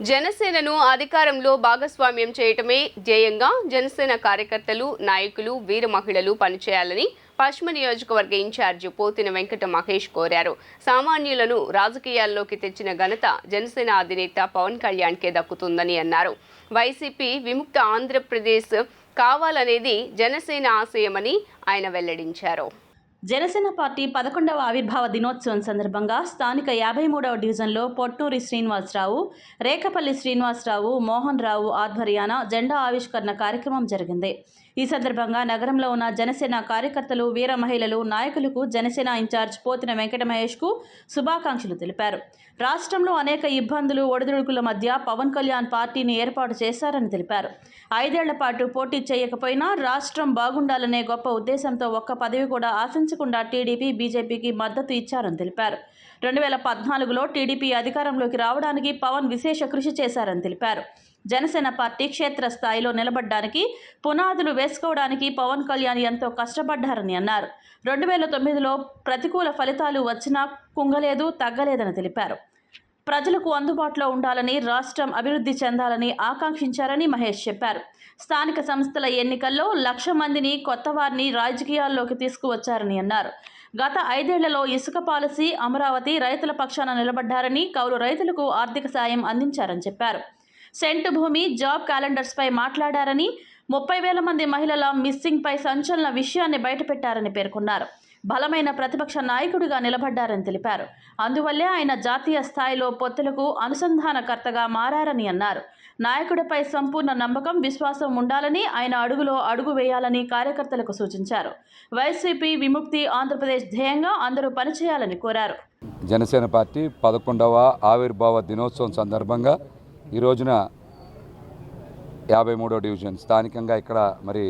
జనసేనను అధికారంలో భాగస్వామ్యం చేయటమే ధ్యేయంగా జనసేన కార్యకర్తలు నాయకులు వీర మహిళలు పనిచేయాలని పశ్చిమ నియోజకవర్గ ఇన్ఛార్జి పోతిన వెంకట మహేష్ కోరారు. సామాన్యులను రాజకీయాల్లోకి తెచ్చిన ఘనత జనసేన అధినేత పవన్ కళ్యాణ్కే దక్కుతుందని అన్నారు. వైసీపీ విముక్త ఆంధ్రప్రదేశ్ కావాలనేది జనసేన ఆశయమని ఆయన వెల్లడించారు. జనసేన పార్టీ పదకొండవ ఆవిర్భావ దినోత్సవం సందర్భంగా స్థానిక యాభై మూడవ డివిజన్లో పొట్టూరి శ్రీనివాసరావు రేకపల్లి శ్రీనివాసరావు మోహన్ రావు ఆధ్వర్యాన జెండా ఆవిష్కరణ కార్యక్రమం జరిగింది. ఈ సందర్భంగా నగరంలో ఉన్న జనసేన కార్యకర్తలు వీర మహిళలు నాయకులకు జనసేన ఇన్ఛార్జ్ పోతిన వెంకటమహేష్కు శుభాకాంక్షలు తెలిపారు. రాష్ట్రంలో అనేక ఇబ్బందులు ఒడిదుడుకుల మధ్య పవన్ కళ్యాణ్ పార్టీని ఏర్పాటు చేశారని తెలిపారు. ఐదేళ్ళ పాటు పోటీ చేయకపోయినా రాష్ట్రం బాగుండాలనే గొప్ప ఉద్దేశంతో ఒక్క పదవి కూడా ఆశించకుండా టీడీపీ బీజేపీకి మద్దతు ఇచ్చారని తెలిపారు. రెండు వేల పద్నాలుగులో టీడీపీ అధికారంలోకి రావడానికి పవన్ విశేష కృషి చేశారని తెలిపారు. జనసేన పార్టీ క్షేత్రస్థాయిలో నిలబడ్డానికి పునాదులు వేసుకోవడానికి పవన్ కళ్యాణ్ ఎంతో కష్టపడ్డారని అన్నారు. రెండు వేల తొమ్మిదిలో ప్రతికూల ఫలితాలు వచ్చినా కుంగలేదు తగ్గలేదని తెలిపారు. ప్రజలకు అందుబాటులో ఉండాలని రాష్ట్రం అభివృద్ధి చెందాలని ఆకాంక్షించారని మహేష్ చెప్పారు. స్థానిక సంస్థల ఎన్నికల్లో లక్ష మందిని కొత్త వారిని రాజకీయాల్లోకి తీసుకువచ్చారని అన్నారు. గత ఐదేళ్ళలో ఇసుక పాలసీ అమరావతి రైతుల పక్షాన నిలబడ్డారని కౌలు రైతులకు ఆర్థిక సాయం అందించారని చెప్పారు. సెంటు భూమి జాబ్ క్యాలెండర్స్పై మాట్లాడారని ముప్పై వేల మంది మహిళల మిస్సింగ్పై సంచలన విషయాన్ని బయటపెట్టారని పేర్కొన్నారు. బలమైన ప్రతిపక్ష నాయకుడిగా నిలబడ్డారని తెలిపారు. అందువల్లే ఆయన జాతీయ స్థాయిలో పొత్తులకు అనుసంధానకర్తగా మారారని అన్నారు. నాయకుడిపై సంపూర్ణ నమ్మకం విశ్వాసం ఉండాలని ఆయన అడుగులో అడుగు వేయాలని కార్యకర్తలకు సూచించారు. వైసీపీ విముక్తి ఆంధ్రప్రదేశ్ ధ్యేయంగా అందరూ పనిచేయాలని కోరారు. జనసేన పార్టీ పదకొండవ ఆవిర్భావ దినోత్సవం సందర్భంగా ఈ రోజున యాభై మూడో డివిజన్. స్థానికంగా ఇక్కడ మరి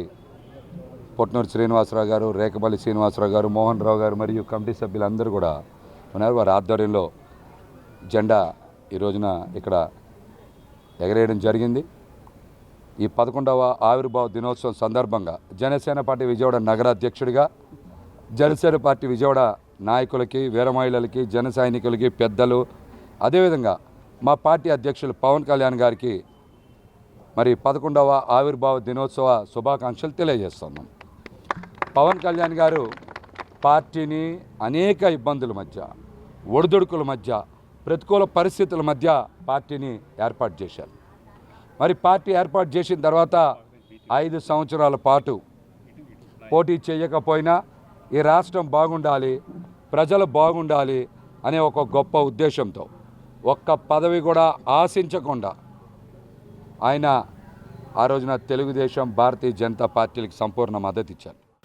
పొట్నూరు శ్రీనివాసరావు గారు రేకపల్లి శ్రీనివాసరావు గారు మోహన్ రావు గారు మరియు కమిటీ సభ్యులందరూ కూడా ఉన్నారు. వారి ఆధ్వర్యంలో జెండా ఈ రోజున ఇక్కడ ఎగరేయడం జరిగింది. ఈ పదకొండవ ఆవిర్భావ దినోత్సవం సందర్భంగా జనసేన పార్టీ విజయవాడ నగర అధ్యక్షుడిగా జనసేన పార్టీ విజయవాడ నాయకులకి వీరమహిళలకి జన సైనికులకి పెద్దలు అదేవిధంగా మా పార్టీ అధ్యక్షులు పవన్ కళ్యాణ్ గారికి మరి పదకొండవ ఆవిర్భావ దినోత్సవ శుభాకాంక్షలు తెలియజేస్తున్నాం. పవన్ కళ్యాణ్ గారు పార్టీని అనేక ఇబ్బందుల మధ్య ఒడిదుడుకుల మధ్య ప్రతికూల పరిస్థితుల మధ్య పార్టీని ఏర్పాటు చేశారు. మరి పార్టీ ఏర్పాటు చేసిన తర్వాత ఐదు సంవత్సరాల పాటు పోటీ చేయకపోయినా ఈ రాష్ట్రం బాగుండాలి ప్రజలు బాగుండాలి అనే ఒక గొప్ప ఉద్దేశంతో ఒక్క పదవి కూడా ఆశించకుండా ఆయన ఆ రోజున తెలుగుదేశం భారతీయ జనతా పార్టీలకు సంపూర్ణ మద్దతు ఇచ్చారు.